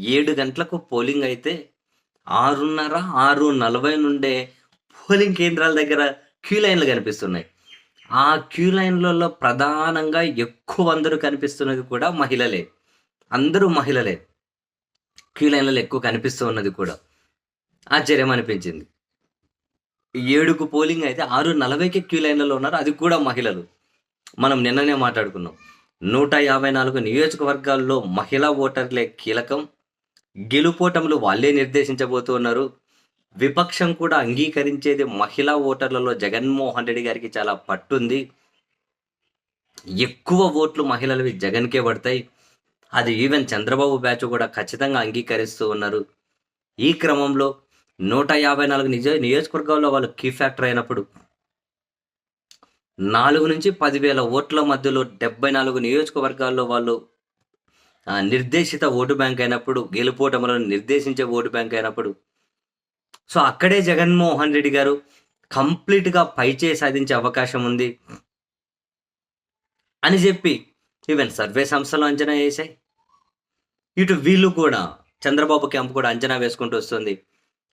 ఏడు గంటలకు పోలింగ్ అయితే ఆరున్నర ఆరు నలభై నుండే పోలింగ్ కేంద్రాల దగ్గర క్యూ లైన్లు కనిపిస్తున్నాయి. ఆ క్యూ లైన్లలో ప్రధానంగా ఎక్కువ అందరూ కనిపిస్తున్నది కూడా మహిళలే. అందరూ మహిళలే క్యూ లైన్లలో ఎక్కువ కనిపిస్తూ ఉన్నది కూడా. ఆశ్చర్యం అనిపించింది. ఏడుకు పోలింగ్ అయితే ఆరు నలభైకి క్యూ లైన్లలో ఉన్నారు. అది కూడా మహిళలు. మనం నిన్ననే మాట్లాడుకున్నాం. నూట యాభై నాలుగు నియోజకవర్గాల్లో మహిళా ఓటర్లే కీలకం. గెలుపోటములు వాళ్ళే నిర్దేశించబోతూ ఉన్నారు విపక్షం కూడా అంగీకరించేది మహిళా ఓటర్లలో జగన్మోహన్ రెడ్డి గారికి చాలా పట్టుంది. ఎక్కువ ఓట్లు మహిళలవి జగన్కే పడతాయి. అది ఈవెన్ చంద్రబాబు బ్యాచ్ కూడా ఖచ్చితంగా అంగీకరిస్తూ ఉన్నారు. ఈ క్రమంలో నూట యాభై నాలుగు నిజ నియోజకవర్గాల్లో వాళ్ళు కీ ఫ్యాక్టర్ అయినప్పుడు నాలుగు నుంచి పదివేల ఓట్ల మధ్యలో డెబ్బై నాలుగు నియోజకవర్గాల్లో వాళ్ళు నిర్దేశిత ఓటు బ్యాంక్ అయినప్పుడు గెలుపోటములను నిర్దేశించే ఓటు బ్యాంక్ అయినప్పుడు. సో అక్కడే జగన్మోహన్ రెడ్డి గారు కంప్లీట్గా పైచే సాధించే అవకాశం ఉంది. అని చెప్పి ఈవెన్ సర్వే సంస్థలు అంచనా వేశాయి. ఇటు వీళ్ళు కూడా చంద్రబాబు క్యాంప్ కూడా అంచనా వేసుకుంటూ వస్తుంది.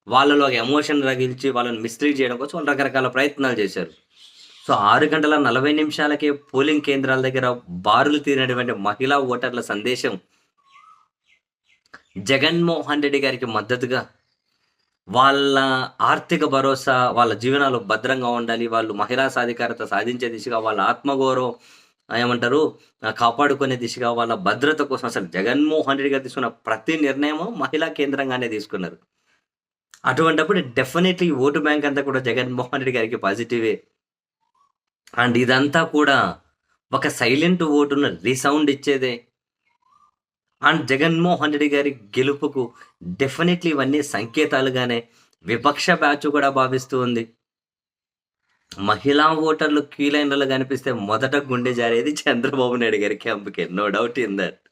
వాళ్ళలో ఎమోషన్ రగిల్చి వాళ్ళని మిస్లీడ్ చేయడం కోసం రకరకాల ప్రయత్నాలు చేశారు. సో ఆరు గంటల నలభై నిమిషాలకే పోలింగ్ కేంద్రాల దగ్గర బారులు తీరినటువంటి మహిళా ఓటర్ల సందేశం జగన్మోహన్ రెడ్డి గారికి మద్దతుగా వాళ్ళ ఆర్థిక భరోసా వాళ్ళ జీవనాలు భద్రంగా ఉండాలి వాళ్ళు మహిళా సాధికారత సాధించే దిశగా వాళ్ళ ఆత్మగౌరవం ఏమంటారు కాపాడుకునే దిశగా వాళ్ళ భద్రత కోసం అసలు జగన్మోహన్ రెడ్డి గారు తీసుకున్న ప్రతి నిర్ణయము మహిళా కేంద్రంగానే తీసుకున్నారు. అటువంటప్పుడు డెఫినెట్లీ ఓటు బ్యాంక్ అంతా కూడా జగన్మోహన్ రెడ్డి గారికి పాజిటివే. అండ్ ఇదంతా కూడా ఒక సైలెంట్ ఓటును రీసౌండ్ ఇచ్చేదే. అండ్ జగన్మోహన్ రెడ్డి గారి గెలుపుకు డెఫినెట్లీ ఇవన్నీ సంకేతాలుగానే విపక్ష బ్యాచ్ కూడా భావిస్తూ ఉంది. మహిళా ఓటర్లు క్యూ కనిపిస్తే మొదట గుండె జారేది చంద్రబాబు నాయుడు గారి క్యాంపుకే నో డౌట్ ఇన్ దట్